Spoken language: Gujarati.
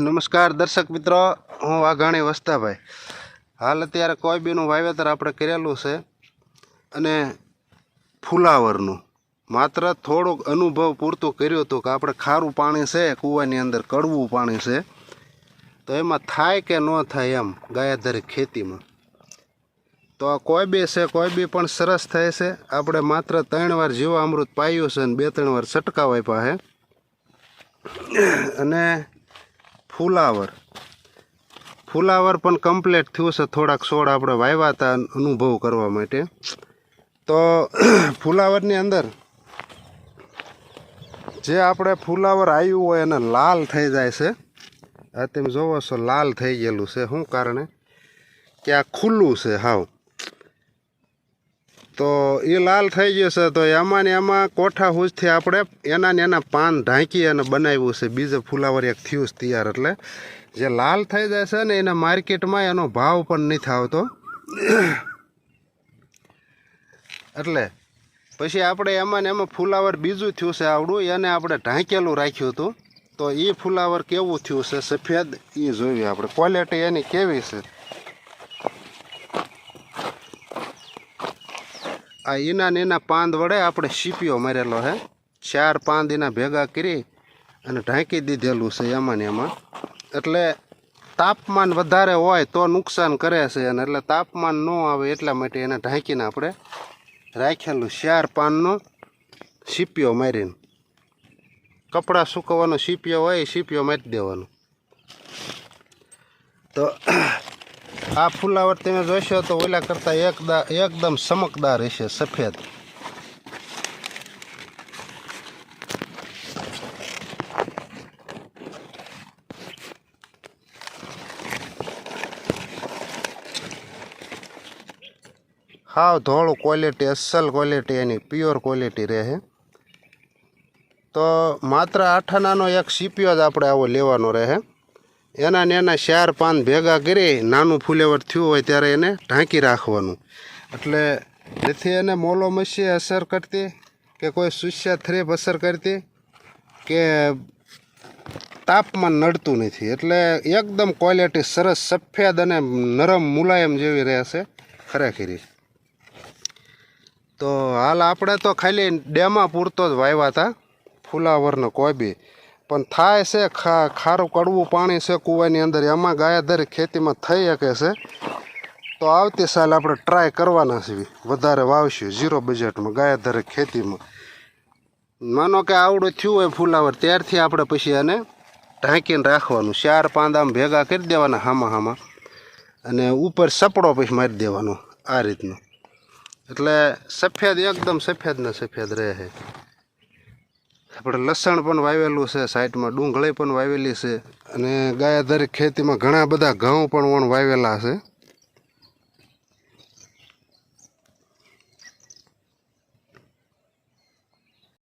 નમસ્કાર દર્શક મિત્રો, હું વાઘાણી વસ્તાભાઈ. હાલ અત્યારે કોઈબીનું વાવેતર આપણે કરેલું છે અને ફુલાવરનું. માત્ર થોડોક અનુભવ પૂરતું કર્યું હતું કે આપણે ખારું પાણી છે, કૂવાની અંદર કડવું પાણી છે. તો એમાં થાય કે ન થાય એમ ગાયાધારી ખેતીમાં. તો આ કોઈબી છે કોઈબી પણ સરસ થાય છે. આપણે માત્ર ત્રણ વાર જીવા અમૃત પાયું છે અને બે ત્રણ વાર છંટકાવ છે. અને ફુલાવર. ફુલાવર પણ કમ્પ્લીટ થયું છે. થોડાક છોડ આપણે વાવ્યા હતા અનુભવ કરવા માટે. તો ફુલાવરની અંદર જે આપણે ફુલાવર આવ્યું હોય એને લાલ થઈ જાય છે. આ તમે જોવો છો, લાલ થઈ ગયેલું છે. શું કારણે? કે આ ખુલ્લું છે, હાવ. તો એ લાલ થઈ ગયું છે. તો એમાં ને એમાં કોઠા હુજથી આપણે એના ને એના પાન ઢાંકી અને બનાવ્યું છે. બીજે ફુલાવર એક થયું તૈયાર એટલે. જે લાલ થઈ જાય છે ને એના માર્કેટમાં એનો ભાવ પણ નથી આવતો. એટલે પછી આપણે એમાં ને એમાં ફુલાવર બીજું થયું છે આવડું. એને આપણે ઢાંકેલું રાખ્યું હતું. તો એ ફુલાવર કેવું થયું છે? સફેદ એ જોઈએ આપણે. ક્વોલિટી એની કેવી છે? આ એના ને એના પાંદ વડે આપણે સીપીઓ મારેલો હે. ચાર પાંદ એના ભેગા કરી અને ઢાંકી દીધેલું છે એમાં એમાં એટલે તાપમાન વધારે હોય તો નુકસાન કરે છે અને એટલે તાપમાન ન આવે એટલા માટે એને ઢાંકીને આપણે રાખેલું ચાર પાનનો સીપીઓ મારીને. કપડાં સુકવવાનો સીપીઓ હોય એ સીપીઓ મારી દેવાનો. તો આ ફુલાવર તમે જોશો તો ઓલા કરતાં એકદા એકદમ ચમકદાર હશે સફેદ. હાવ ધોળું ક્વોલિટી અસલ ક્વોલિટી એની પ્યોર ક્વોલિટી રહે તો માત્ર આઠાનાનો એક સીપીઓ જ આપણે આવો લેવાનો રહે એના ને એના ચાર પાન ભેગા કરી નાનું ફૂલેવટ થયું હોય ત્યારે એને ઢાંકી રાખવાનું. એટલે જેથી એને મોલો મસી અસર કરતી કે કોઈ સુસ્યા થ્રેપ અસર કરતી કે તાપમાન નડતું નથી. એટલે એકદમ ક્વોલિટી સરસ, સફેદ અને નરમ મુલાયમ જેવી રહેશે ખરેખરી. તો હાલ આપણે તો ખાલી ડેમાં પૂરતો જ વાવ્યા હતા ફુલાવરનો કોઈ બી પણ થાય છે ખારું કડવું પાણી છે કૂવાની અંદર. એમાં ગાયાધારી ખેતીમાં થઈ શકે છે. તો આવતી સાલ આપણે ટ્રાય કરવાના છીએ. વધારે વાવશું. ઝીરો બજેટમાં ગાયાધારી ખેતીમાં. માનો કે આવડું થયું હોય ફૂલાવર, ત્યારથી આપણે પછી એને ઢાંકીને રાખવાનું. ચાર પાંદામ ભેગા કરી દેવાના હામાં હામાં. અને ઉપર સપડો પછી મારી દેવાનો, આ રીતનો. એટલે સફેદ, એકદમ સફેદ ને સફેદ રહે છે. આપણે લસણ પણ વાવેલું છે, સાઈડમાં ડુંગળી પણ વાવેલી છે અને ગાયાધારી ખેતીમાં ઘણા બધા ઘઉં પણ વણ વાવેલા છે.